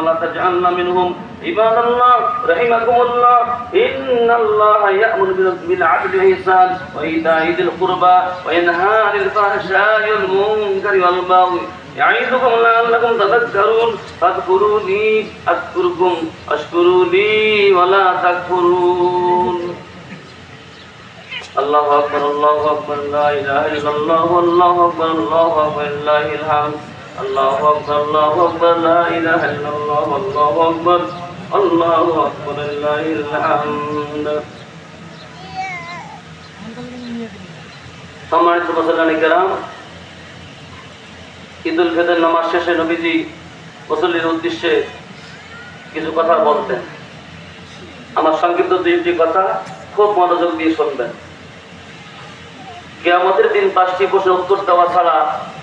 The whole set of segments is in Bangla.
ولا تجعلنا منهم عباد الله رحمكم الله إن الله يأمر بالعدل والإحسان وإيتاء ذي القربى وينهى عن الفحشاء والمنكر والبغي يعظكم لعلكم تذكرون فاذكروني أذكركم واشكروا لي ولا تكفرون الله أكبر الله أكبر لا إله إلا الله والله أكبر الله أكبر لله الحمد লা ইলাহা ইল্লাল্লাহ, আল্লাহু আল্লাহু সম্মানিত ঈদুল ফিতর নামাজ শেষে নবীজি মুসল্লির উদ্দেশ্যে কিছু কথা বলতেন। আমার সংক্ষিপ্ত দুইটি কথা খুব মনোযোগ দিয়ে শুনবেন। কেয়ামতের দিন পাঁচটি বসে উত্তর দেওয়া ছাড়া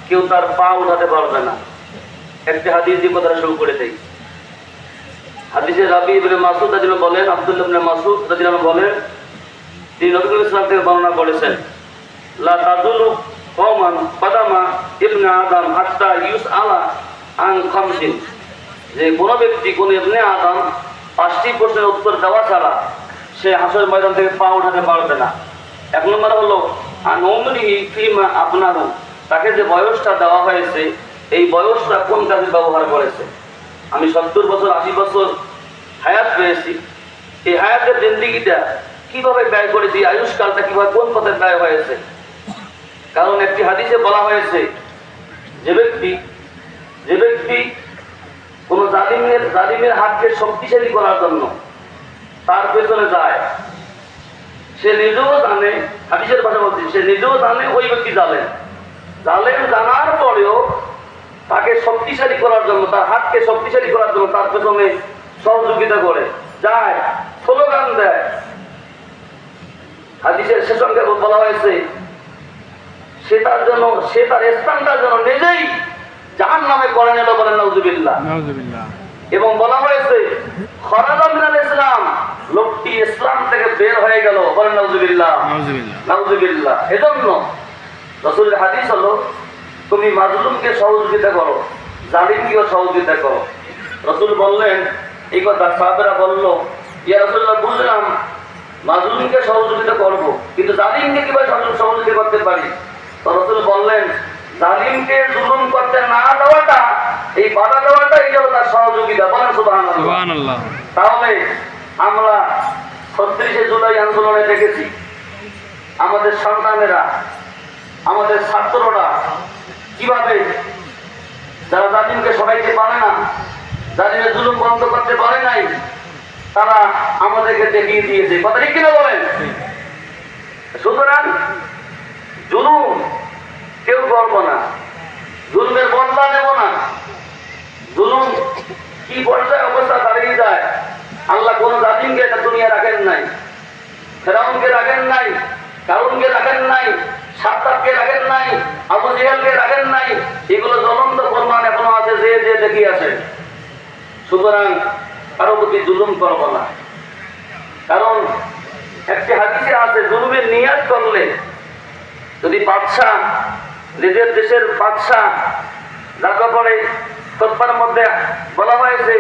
কেউ তার পা উঠাতে পারবে না। একটি হাদিস দিয়ে কথাটা শুরু করে দেয় হাদিসে রাবি ইবনে মাসুদ রাদিয়াল্লাহু বলেন, আব্দুল্লাহ ইবনে মাসুদ রাদিয়াল্লাহু বলেন, তিনি করিম ইসলাম থেকে বর্ণনা করেছেন, লা তাদুলু কওমান কাদামা ইবনে আদম হাত্তা ইউসআলা আন খামসিন। যে কোনো ব্যক্তি কোন ইবনে আদম পাঁচটি প্রশ্নের উত্তর দেওয়া ছাড়া সে হাসর ময়দান থেকে পা উঠাতে পারবে না। এক নম্বর হলো আনমনি ফিমা আপনারও তাকে যে বয়সটা দেওয়া হয়েছে, এই বয়সটা কোন কাজে ব্যবহার করেছে? আমি সত্তর বছর, আশি বছর হায়াত পেয়েছি। এই হায়াতের জিন্দিগিটা কীভাবে ব্যয় করেছি আয়ুষ্কালটা কীভাবে, কোন পথে ব্যয় হয়েছে? কারণ একটি হাদিসে বলা হয়েছে, যে ব্যক্তি যে ব্যক্তি কোন জালিমের জালিমের হাতকে শক্তিশালী করার জন্য তার পেছনে যায়, সে নিজেও জানে, হাদিসের ভাষা বলছি, সে নিজেও জানে ওই ব্যক্তি জানেন জালেম জানার পরেও তাকে শক্তিশালী করার জন্য তার হাতকে শক্তিশালী করার জন্য তার পেছনে সহযোগিতা করে। যায় স্লোগান দেয়। হাদিসের সে সঙ্গে বলা হয়েছে সে তার জন্য সে তার স্থানটার জন্য নিজেই জাহান নামে করে নিল বলেন নজুবিল্লাহ এবং বলা হয়েছে খরাজা মিনাল ইসলাম লোকটি ইসলাম থেকে বের হয়ে গেল বলেন নজুবিল্লাহ নাউজুবিল্লাহ। এজন্য রসুলের হাদিস হলো তুমি মাজলুমকে সহযোগিতা করো জালিমকেও সহযোগিতা করো। রসুল বললেন এই কথা সাহাবেরা বলল ইয়া রসুল্লাহ বুঝলাম মাজলুমকে সহযোগিতা করব কিন্তু জালিমকে কীভাবে সহযোগ- সহযোগিতা করতে পারি? তো রসুল বললেন জালিমকে জুলুম করতে না দেওয়াটা এই বাধা দেওয়াটা এই হলো তার সহযোগিতা। বলেন সুবহানাল্লাহ। তাহলে আমরা ছত্রিশে জুলাই আন্দোলনে দেখেছি আমাদের সন্তানেরা আমাদের ছাত্ররা কীভাবে? যারা জালিমকে সবাইকে পারে না জালিমের জুলুম বন্ধ করতে পারে নাই, তারা আমাদেরকে দেখিয়ে দিয়েছে। কথা ঠিক কিনা বলেন? সুতরাং জুলুম কেউ করব না। জুলুমের বদলা নেব না। জুলুম কি পর্যায়ে অবস্থা দাঁড়িয়ে যায়, আল্লাহ কোন জাতিমকে এটা দুনিয়া রাখেন নাই। ফেরাউনকে রাখেন নাই, কারুনকে রাখেন নাই যদি বাদশাহ নিজের দেশের বাদশাহ যাকে পরে তৎপার মধ্যে বলা হয়েছে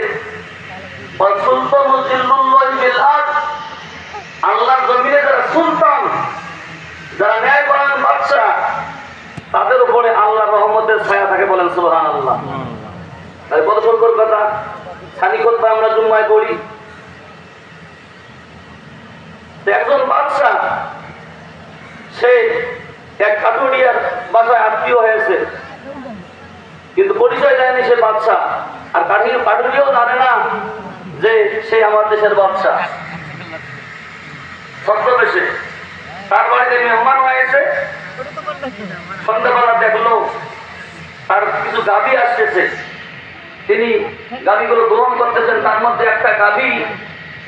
আল্লাহর জমিনে যারা সুলতান যারা ন্যায় করেন বাদশাহ তাদের উপরে আল্লাহ রহমতের ছায়া থাকে বলেন সুবহান আল্লাহ তাই কত সুন্দর কথা খালি কথা আমরা জুম্মায় পড়ি। একজন বাদশাহ, সে এক কাটুরিয়ার বাসায় আত্মীয় হয়েছে। কিন্তু পরিচয় দেয়নি সে বাদশাহ। আর কাঠি কাঠুরিও জানে না যে সে আমার দেশের বাদশাহ। ছদ্মবেশে তার বাড়িতে মেহমান হয়েছে। সন্ধ্যাবেলা দেখল কিছু আসতেছে। তিনি গাভীগুলো গ্রহণ করতেছেন, তার মধ্যে একটা গাভী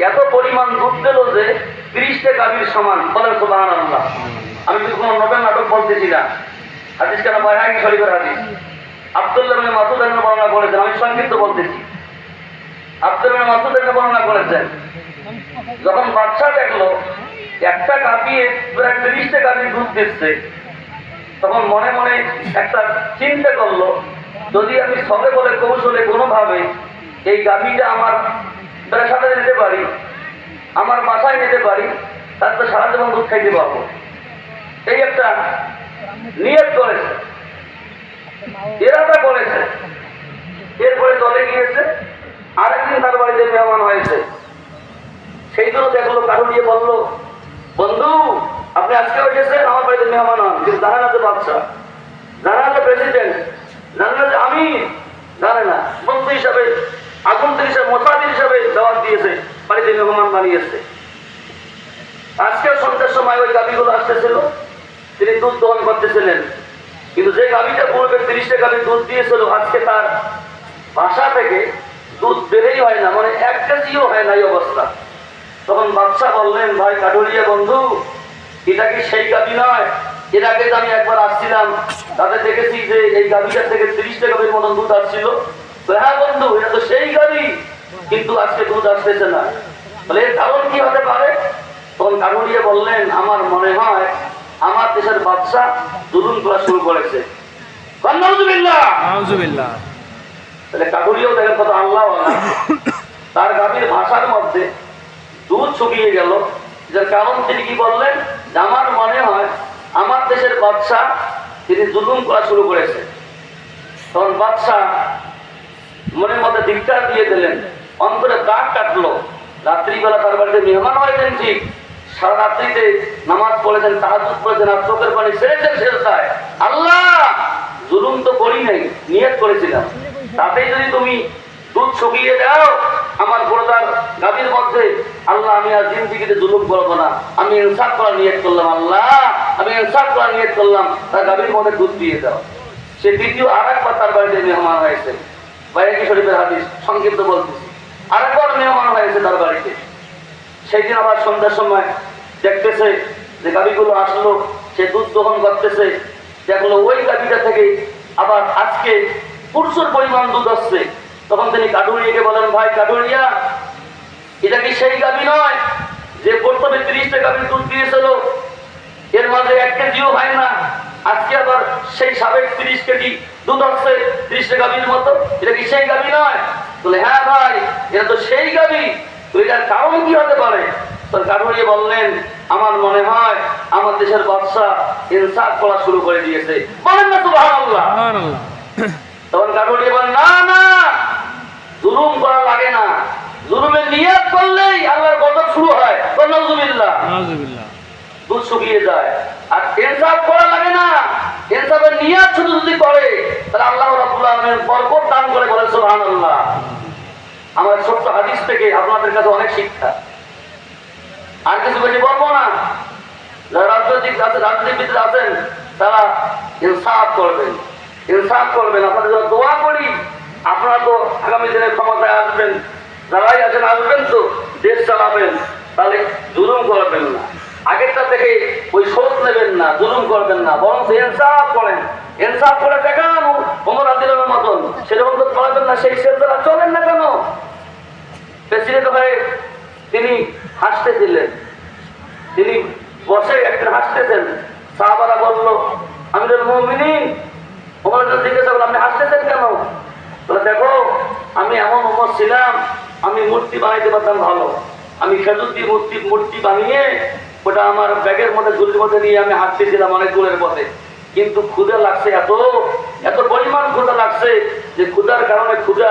এত পরিমাণ দুধ দিল যে তিরিশটা গাভীর সমান। বলেন সুবাহান আমি কিন্তু কোনো নবেল নাটক বলতেছি না। হাদিস কেন বাইহাকি শরীফের হাদিস। আব্দুল্লাহ মাসুদ এর বর্ণনা করেছেন। আমি সংক্ষিপ্ত বলতেছি। আব্দুল্লাহ মাসুদ এর বর্ণনা করেছেন, যখন বাচ্চা দেখল একটা কাঁপিয়ে প্রায় তিরিশটা গাভীর দুধ দিচ্ছে, তখন মনে মনে একটা চিন্তা করল যদি আমি সবে বলে কৌশলে কোনোভাবে এই গাভীটা আমার সাথে নিতে পারি, আমার বাসায় নিতে পারি তার তো সারা জীবন দুধ খাইতে পারব। এই একটা নিয়ত করেছে। এরাটা করেছে। এরপরে দলে গিয়েছে। আরেকদিন তার বাড়িতে মেহমান হয়েছে। সেই জন্য দেখল কারও নিয়ে বলল, বন্ধু, আপনি আজকে এসেছেন, আমার বাড়িতে মেহমান হন। কিন্তু জানেন না যে বাচ্চা জানেন না যে প্রেসিডেন্ট জানেন না যে আমি জানে না। বন্ধু হিসাবে, আগন্তুক হিসাবে মোসাফির হিসাবে দাওয়াত দিয়েছে, বাড়িতে আজকেও সন্ধ্যার সময় ওই গাভিগুলো আসতেছিল, তিনি দুধ দহন করতেছিলেন। কিন্তু যে গাভিটা পূর্বে তিরিশটা গাভি দুধ দিয়েছিল, আজকে তার বাসা থেকে দুধ বেরেই হয় না মানে এক কেজিও হয় না এই অবস্থা। তখন বাদশাহ বললেন, ভাই, কাঠুরিয়া বন্ধু, এটা কি সেই গাভি নয়? এর আগে আমি একবার আসছিলাম তাতে দেখেছি যে এই গাভিটার থেকে তিরিশটা গাভির মতন দুধ আসছিল। তো হ্যাঁ বন্ধু এটা তো সেই গাভি কিন্তু আজকে দুধ আসতেছে না। বলে এর কারণ কি হতে পারে? তখন কাঠুরিয়া বললেন আমার মনে হয় আমার দেশের বাদশাহ জুলুম করা শুরু করেছে। তাহলে দেখেন কত আল্লাহ তার গাভীর ভাষার মধ্যে দুধ শুকিয়ে গেল। যার কারণ তিনি কি বললেন? আমার মনে হয় আমার দেশের বাদশাহ তিনি জুলুম করা শুরু করেছে তখন বাদশাহ মনের মধ্যে ধিক্কার দিয়ে দিলেন। অন্তরে দাগ কাটলো। রাত্রিবেলা তার বাড়িতে মেহমান হয়েছেন ঠিক। সারা রাত্রিতে নামাজ পড়েছেন তাহাজুদ পড়েছেন আর চোখের পানি সেরেছেন শেষদায়। আল্লাহ! জুলুম তো করি নাই, নিয়ত করেছিলাম। তাতেই যদি তুমি দুধ শুকিয়ে দাও, আমার বড়দার গাভীর মধ্যে, আল্লাহ, আমি আর জিন্দিগিতে জুলুম করব না। আমি ইনসাফ করার নিয়ত করলাম, আল্লাহ, আমি ইনসাফ করার নিয়ত করলাম। তার গাভীর মধ্যে দুধ দিয়ে দাও। সে দ্বিতীয় আর একবার তার বাড়িতে মেহমান হয়েছে বাইরে শরীফের হাদিস, সংক্ষিপ্ত বলতেছি। আরেকবার মেহমান হয়েছে তার বাড়িতে। সেই দিন আবার সন্ধ্যার সময় দেখতেছে যে গাভীগুলো আসলো, সে দুধ দহন করতেছে। দেখল ওই গাভীটা থেকে আবার আজকে প্রচুর পরিমাণ দুধ আসছে। তখন তিনি কাঠুরিয়াকে বলেন, ভাই, কাঠুরিয়া এটা কি সেই গাভী নয় যে প্রথমে তিরিশটা গাভীর দুধ দিয়েছিল? এর মাঝে এক কেজিও হয় না। আজকে আবার সেই সাবেক ত্রিশ কেজি দুধ আসছে তিরিশটা গাভীর মতো। এটা কি সেই গাভী নয়? বলে হ্যাঁ ভাই এটা তো সেই গাভী তো এটার কারণ কি হতে পারে? তোর কাঠুরিয়ে বললেন আমার মনে হয় আমার দেশের বাদশাহ ইনসাফ করা শুরু করে দিয়েছে। বলেন না তো সুবহানাল্লাহ। তখন কাঠুরিয়ে বলেন না না জুলুম করা লাগে না জুলুমের নিয়ত করলেই আল্লাহর গজব শুরু হয় দুধ শুকিয়ে যায়। আর ইনসাফ করা লাগে না। ইনসাফের নিয়াত শুধু যদি করে তাহলে আল্লাহ রাব্বুল আলামিন বরকত দান করে বলে সুবহানাল্লাহ। আমার ছোট্ট হাদিস থেকে আপনাদের কাছে অনেক শিক্ষা। আর কিছু বেশি বলব না। যারা রাজনৈতিক আছে রাজনীতিবিদ আছেন তারা ইনসাফ করবেন। ইনসাফ করবেন। আপনাদের জন্য দোয়া করি। আপনারা তো আগামী দিনে ক্ষমতায় আসবেন। যারাই আছেন আসবেন তো। দেশ চালাবেন, তাহলে জুলুম করবেন না। আগেরটা থেকে ওই শোধ নেবেন না, জুলুম করবেন না। বরং ইনসাফ করেন। ইনসাফ করে দেখান ওমর আদিলের মতন। সেরকম তো করবেন না, সেই সেলদারা চলেন না কেন? প্রেসিডেন্ট হয়ে তিনি হাসতে দিলেন তিনি বসে একটা হাসতেছেন। সাহাবারা বলল আমি তো মমিনিন। ওমর জিজ্ঞাসা করল, আপনি হাসতেছেন কেন? দেখো, আমি এমন উমর ছিলাম আমি মূর্তি বানাইতে পারতাম ভালো। আমি খেজুর দিয়ে মূর্তি মূর্তি বানিয়ে ওটা আমার ব্যাগের মধ্যে, ঝুলির মধ্যে নিয়ে আমি হাঁটতেছিলাম অনেক দূরের পথে। কিন্তু ক্ষুদা লাগছে এত এত পরিমাণ ক্ষুদা লাগছে যে ক্ষুদার কারণে ক্ষুদা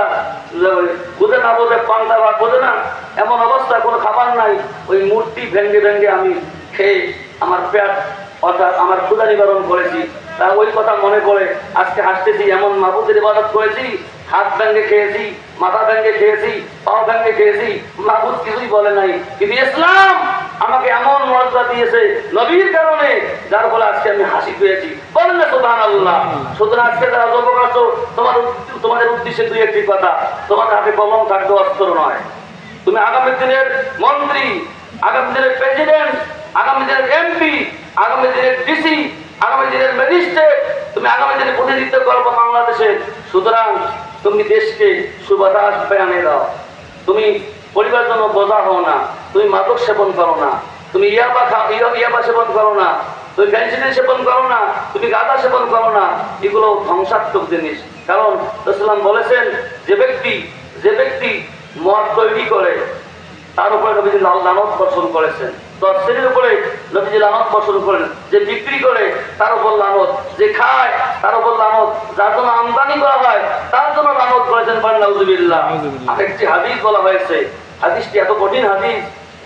ক্ষুদা না বোঝে পান্তা বা বোঝে না, এমন অবস্থা, কোনো খাবার নাই। ওই মূর্তি ভেঙ্গে ভেঙ্গে আমি খেয়ে আমার পেট, অর্থাৎ আমার ক্ষুদা নিবারণ করেছি। তা ওই কথা মনে করে আজকে হাসতেছি, এমন মাহবুদের ইবাদত করেছি হাত ভেঙ্গে খেয়েছি, মাথা ভেঙ্গে খেয়েছি পাও ভেঙ্গে খেয়েছি মাহবুদ কিছুই বলে নাই। কিন্তু ইসলাম আমাকে এমন মর্যাদা দিয়েছে নবীর কারণে, যার ফলে আজকে আমি হাসি পেয়েছি। বলেন না সুবহান আল্লাহ সুতরাং আজকে যারা যুবক আছো তোমার তোমাদের উদ্দেশ্যে দুই একটি কথা, তোমার হাতে কলম থাকবে অস্ত্র নয়। তুমি আগামী দিনের মন্ত্রী, আগামী দিনের প্রেসিডেন্ট, আগামী দিনের এমপি, আগামী দিনের ডিসি, আগামী দিনের ম্যাজিস্ট্রেট, তুমি আগামী দিনে প্রতিনিধিত্ব করব বাংলাদেশে। সুতরাং তুমি দেশকে সুবাতাস পেয়ানে দাও। তুমি পরিবারের জন্য বোঝা হও না, তুমি মাদক সেবন করো না, তুমি ইয়াবা খা ইয়াবা সেবন করো না, তুমি ফ্যান্সিডিল সেবন করো না, তুমি গাঁদা সেবন করো না, এগুলো ধ্বংসাত্মক জিনিস। কারণ ইসলাম বলেছেন, যে ব্যক্তি যে ব্যক্তি মদ তৈরি করে, তার উপরে নবীজি লাল লানত বর্ষণ করেছেন। দশ শ্রেণির উপরে নবীজি লানত বর্ষণ করেন যে বিক্রি করে তার উপর লানত। যে খায় তার উপর লানত। যার জন্য আমদানি করা হয় তার জন্য লানত করেছেন পান্নাউজুবিল্লাহ নাউজুবিল্লাহ। আরেকটি হাদিস বলা হয়েছে। হাদিসটি এত কঠিন হাদিস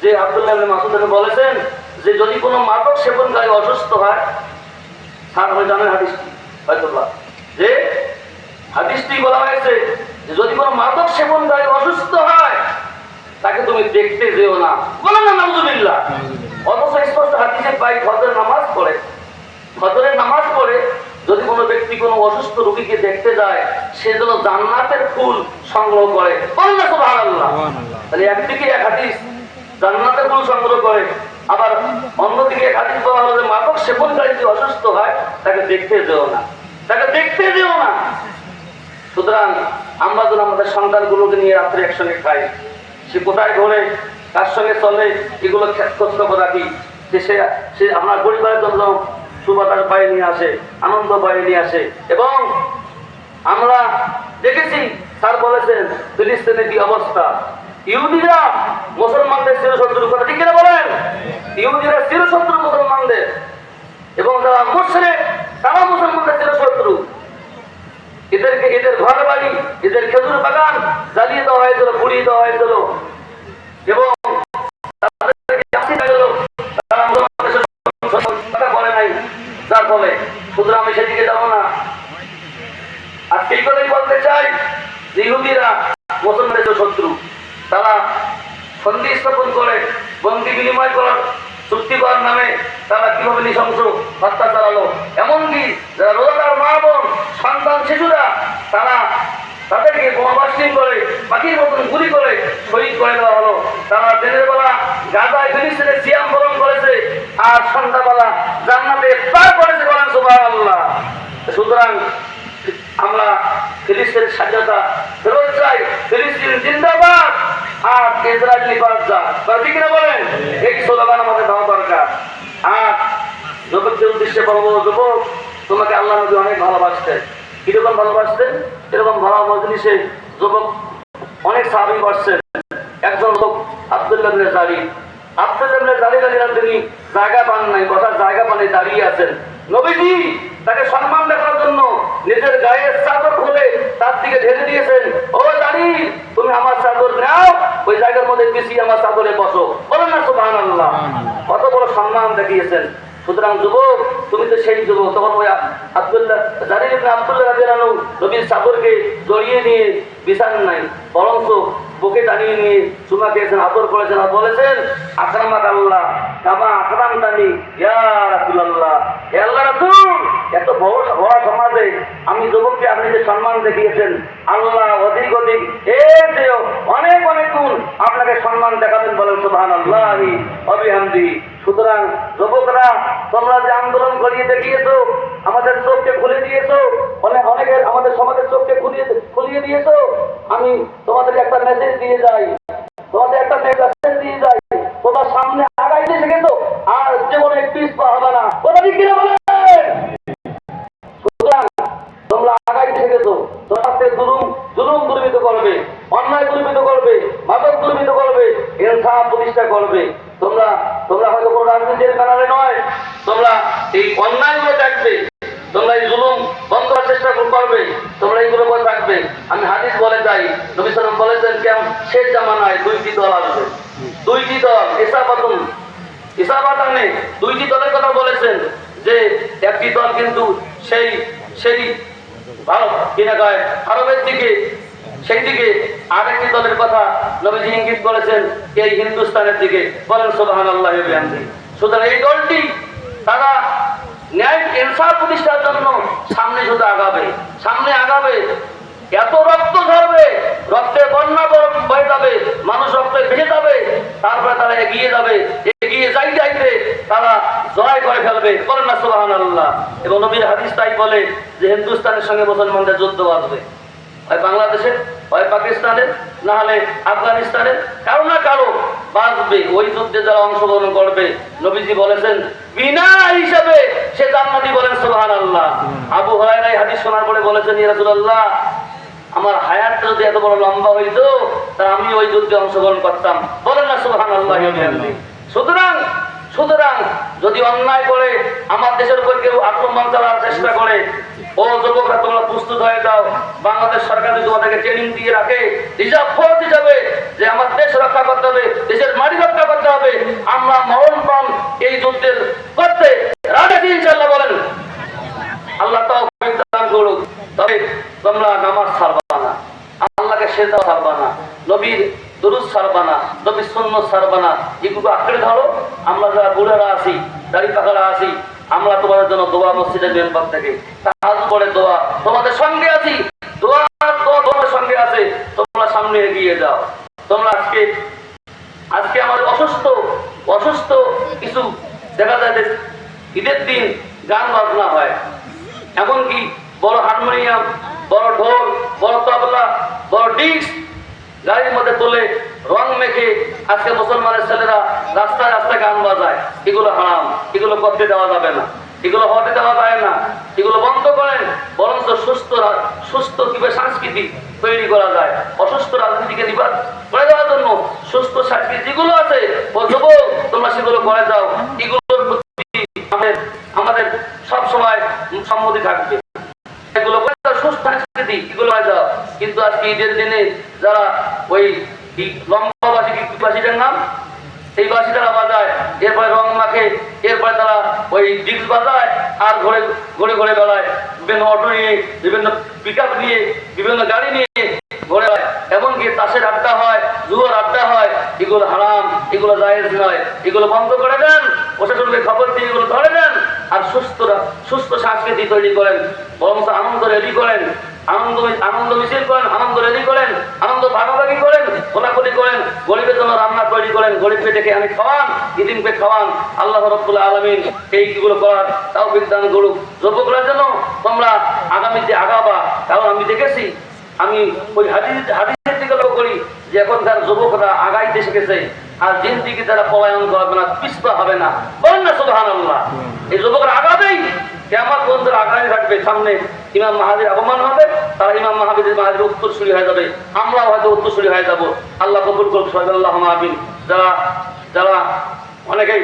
যে আব্দুল্লাহ ইবনে মাসুদ বলেছেন যে যদি কোনো মাদক সেবনকারী অসুস্থ হয় স্যার হয়ে জানেন হাদিসটি হয়তো যে হাদিসটি বলা হয়েছে যে যদি কোনো মাদক সেবনকারী অসুস্থ হয় তাকে তুমি দেখতে যেও না। বলে না অথচ স্পষ্ট হাদিসে পাই ফজরের নামাজ পড়ে। ফজরের নামাজ পড়ে যদি কোনো ব্যক্তি কোনো অসুস্থ রোগীকে দেখতে যায় সে যেন জান্নাতের ফুল সংগ্রহ করে। বলেন না সুবহানাল্লাহ। সুবহানাল্লাহ। তাহলে একদিকে এক হাদিস জান্নাতের ফুল সংগ্রহ করে। আবার অন্যদিকে এক হাদিস বলা হলো যে মাদক সেবনকারী যদি অসুস্থ হয় তাকে দেখতে যেও না। তাকে দেখতে যেও না। সুতরাং আমরা যেন আমাদের সন্তানগুলোকে নিয়ে রাত্রে একসঙ্গে খাই। সে কোথায় ঘরে কার সঙ্গে চলে, এগুলো খে- খোঁজ খবর রাখি যে সে সে আপনার পরিবারের জন্য সুবাতাস বাইরে নিয়ে আসে, আনন্দ বাইরে নিয়ে আসে। এবং আমরা দেখেছি, স্যার বলেছেন, ফিলিস্তিনের কি অবস্থা? ইহুদিরা মুসলমানদের চিরশত্রু কথা ঠিক কিনা বলেন? ইহুদিরা চিরশত্রু মুসলমানদের। এবং যারা মুসলিম তারা মুসলমানদের চিরশত্রু। এদেরকে এদের ঘর বাড়ি এদের খেজুর বাগান জ্বালিয়ে দেওয়া হয়েছিল, পুড়িয়ে দেওয়া হয়েছিল। এবং। তারা আমি সেদিকে যাব না। বলতে চাই ইহুদিরা শত্রু, তারা সন্ধি স্থাপন করে বিনিময় নামে তারা কীভাবে নৃশংস হত্যা চালালো। এমনকি যারা রোজাদার মা বোন, সন্তান, শিশুরা, তারা তাদেরকে বোমাবাসিং করে, পাখির মতন গুলি করে শহীদ করে দেওয়া হলো। তারা দিনের বেলা গাজায় ফিলিস্তিনে সিয়াম পালন করেছে আর সন্ধ্যাবেলা জান্নাতে পার করেছে বলেন সুবহানাল্লাহ। সুতরাং আমরা ফিলিস্তিনের স্বাধীনতা ফেরত চাই। ফিলিস্তিন জিন্দাবাদ আর ইসরায়েল নিপাত যা। ঠিক না বলেন? এই স্লোগান আমাদের দেওয়া দরকার। আর যুবকদের উদ্দেশ্যে বলব, যুবক, তোমাকে আল্লাহ নবী অনেক ভালোবাসতেন। কীরকম ভালোবাসতেন? এরকম ভালো মজলিসে যুবক অনেক সাহাবি বাসছেন। একজন লোক আব্দুল্লাহ জারি। আব্দুল্লাহ জারি রাদিয়াল্লাহু তিনি জায়গা পান নাই কথা জায়গা পানে দাঁড়িয়ে আছেন। নবীজি তাকে সম্মান দেখানোর জন্য নিজের গায়ের চাদর খুলে তার দিকে ঢেলে দিয়েছেন। ও জানি তুমি আমার চাদর নাও, ওই জায়গার মধ্যে পিছিয়ে আমার চাদরে বসো। বলেন না সুবহানাল্লাহ। কত বড় সম্মান দেখিয়েছেন। সুতরাং যুবক, তুমি তো সেই যুবক, তখন ওই আব্দুল্লাহ, জারির ইবনে আব্দুল্লাহ রাদিয়াল্লাহু নবীর চাদরকে জড়িয়ে নিয়ে বিছান নাই, বরঞ্চ বুকে টানিয়ে নিয়ে চুমা খেয়েছেন, আদর করেছেন আর বলেছেন, আকরামাক আল্লাহ, কামা আকরাম টানি ইয়া আল্লাহ এত বড় বড় সমাজে আমি যুবককে আপনি যে সম্মান দেখিয়েছেন, আল্লাহ অধিক অধিক চেয়েও অনেক অনেক গুণ আপনাকে সম্মান দেখাবেন বলেন, সুবহানাল্লাহি অবিহামদি সুতরাং যুবকরা তোমরা যে আন্দোলন করিয়ে দেখিয়েছো, আমাদের চোখকে খুলে দিয়েছ, অনেক অনেকের আমাদের সমাজের চোখকে খুলিয়ে খুলিয়ে দিয়েছ, আমি তোমাদেরকে একটা মেসেজ দিয়ে যাই। তোমাদের একটা মেসেজ দিয়ে যাই। তোমার সামনে আগাইতে শিখেছো, আর জীবনে একটু পা হবে না। কথা ঠিক কিনা বলেন? সুতরাং তোমরা আগাইতে শিখেছো তোমাকে জুলুম জুলুম দুর্বৃত করবে, অন্যায় দুর্বৃত করবে, মাদক দুর্বৃত করবে। ইনসাফ প্রতিষ্ঠা করবে। তোমরা তোমরা হয়তো কোনো রাজনীতির কারণে নয়, তোমরা এই অন্যায়গুলো দেখবে, তোমরা এই জুলুম বন্ধ করার চেষ্টা করবে তোমরা এইগুলো করে থাকবে। আমি হাদিস বলে যাই, নবী সালাম বলেছেন কেম শেষ জামানায় দুইটি দল আসবে। দুইটি দল এসাবাতুন ইসাবাতানে দুইটি দলের কথা বলেছেন যে, একটি দল কিন্তু সেই সেই ভারত কিনা কয়? ভারতের দিকে সেই দিকে আরেকটি দলের কথা নবীজি ইঙ্গিত করেছেন, এই হিন্দুস্তানের দিকে বলেন সোহান আল্লাহ সুতরাং এই দলটি তারা ন্যায় ইনসাফ প্রতিষ্ঠার জন্য সামনে শুধু আগাবে। সামনে আগাবে, এত রক্ত ধরবে রক্তের বন্যা বয়ে যাবে, মানুষ রক্তে ভেসে যাবে, তারপরে তারা এগিয়ে যাবে, এগিয়ে যাই যাইতে তারা জয় করে ফেলবে। বলেন না সোহান আল্লাহ এবং নবীর হাদিস তাই বলে যে হিন্দুস্তানের সঙ্গে মুসলমানদের যুদ্ধ আসবে হয় বাংলাদেশের, হয় পাকিস্তানের, না হলে আফগানিস্তানের, কারও না কারও বাঁচবে। ওই যুদ্ধে যারা অংশগ্রহণ করবে, নবীজি বলেছেন, বিনা হিসাবে সে জান্নাতি বলেন সোহান আল্লাহ আবু হরাইরাই হাদিস শোনার পরে বলেছেন রাসূলুল্লাহ, আমার হায়াতটা যদি এত বড় লম্বা হইতো, তা আমি ওই যুদ্ধে অংশগ্রহণ করতাম। বলেন না সুহান আল্লাহ সুতরাং সুতরাং যদি অন্যায় করে, আমার দেশের উপর কেউ আক্রমণ চালার চেষ্টা করে, ও যুবকরা তোমরা প্রস্তুত হয়ে যাও। বাংলাদেশ সরকার যদি তোমাদেরকে ট্রেনিং দিয়ে রাখে রিজার্ভ ফোর্স হিসাবে যে আমার দেশ রক্ষা করতে হবে, দেশের মাটি রক্ষা করতে হবে, আমরা মরণ পান এই যুদ্ধের করতে রাজা ইনশাল্লাহ বলেন। আল্লাহ তাও দান করুক। তবে তোমরা নামাজ ছাড়বা না। আল্লাহকে সেজদা ছাড়বা না। নবীর দুরুদ সারবানা না নবীর শূন্য ছাড়বা না এগুলো আঁকড়ে ধরো, আমরা যারা বুড়ারা আছি, দাড়ি পাখারা আছি, আমরা তোমাদের জন্য দোয়া মসজিদের মেম্বার থেকে তাহাজ পড়ে দোয়া, তোমাদের সঙ্গে আছি, দোয়া তোমাদের সঙ্গে আছে, তোমরা সামনে এগিয়ে যাও। তোমরা আজকে আজকে আমাদের অসুস্থ অসুস্থ কিছু দেখা যায় যে ঈদের দিন গান বাজনা হয়। এমনকি বড় হারমোনিয়াম, বড় ঢোল, বড় তবলা, বড় ডিস্ক গাড়ির মধ্যে তোলে রং মেখে আজকে মুসলমানের ছেলেরা রাস্তায় রাস্তায় গান বাজায়। এগুলো হারাম, এগুলো করতে দেওয়া যাবে না। এগুলো হতে দেওয়া যায় না। এগুলো বন্ধ করেন, বরঞ্চ সুস্থ সুস্থ কীভাবে সংস্কৃতি তৈরি করা যায়, অসুস্থ রাজনীতিকে নিবাদ করে দেওয়ার জন্য সুস্থ সংস্কৃতি যেগুলো আছে যুবক, তোমরা সেগুলো করে যাও। এগুলোর প্রতি আমাদের আমাদের সব সময় সম্মতি থাকবে। এগুলো সুস্থ সংস্কৃতি এগুলো হয়ে যাও। কিন্তু আজকে ঈদের দিনে যারা ওই কি লম্বাবাসী কি নাম এই বাসী তারা বাজায়। এরপরে রং মাখে, এরপরে তারা ওই ডিস্ক বাজায় আর ঘরে, ঘুরে ঘুরে বেড়ায়। বিভিন্ন অটো নিয়ে, বিভিন্ন পিক নিয়ে, বিভিন্ন গাড়ি নিয়ে ঘুরে এমনকি তাসের আড্ডা হয়, জুয়ার আড্ডা হয়, এগুলো হারাম, এগুলো জায়েজ নয়, এগুলো বন্ধ করে দেন, প্রশাসনকে খবর দিয়ে এগুলো ধরে দেন। আর সুস্থরা সুস্থ সংস্কৃতি তৈরি করেন। বরং আনন্দ রেডি করেন। আনন্দ আনন্দ মিছিল করেন, আনন্দ রেডি করেন, আনন্দ ভাগাভাগি করেন খোলাখুলি করেন, গরিবের জন্য রান্না তৈরি করেন, গরিব পেটে আমি খাওয়ান ইদিনকে খাওয়ান। আল্লাহ রব্বুল্লাহ আলমিন এইগুলো করার তাও বিদ্যান করুক। যুবকরা যেন তোমরা আগামীতে আগাবা কারণ আমি দেখেছি, আমি ওই হাদিস হাদিসের দিকে লক্ষ্য করি যে এখনকার যুবকরা আগাইতে শিখেছে। আর দিকে তারা পলায়ন করবে না পিস্ত হবে না। বলেন না সুবাহান আল্লাহ এই যুবকরা আগাবেই কেমন বন্ধুরা আগামী থাকবে? সামনে ইমাম মাহাদির অপমান হবে তারা ইমাম মাহাবিদের মাহাদির উত্তরসূরি হয়ে যাবে। আমরাও হয়তো উত্তরসূরি হয়ে যাব। আল্লাহ কবুল করুক সবাই আল্লাহ মাহবিন যারা যারা অনেকেই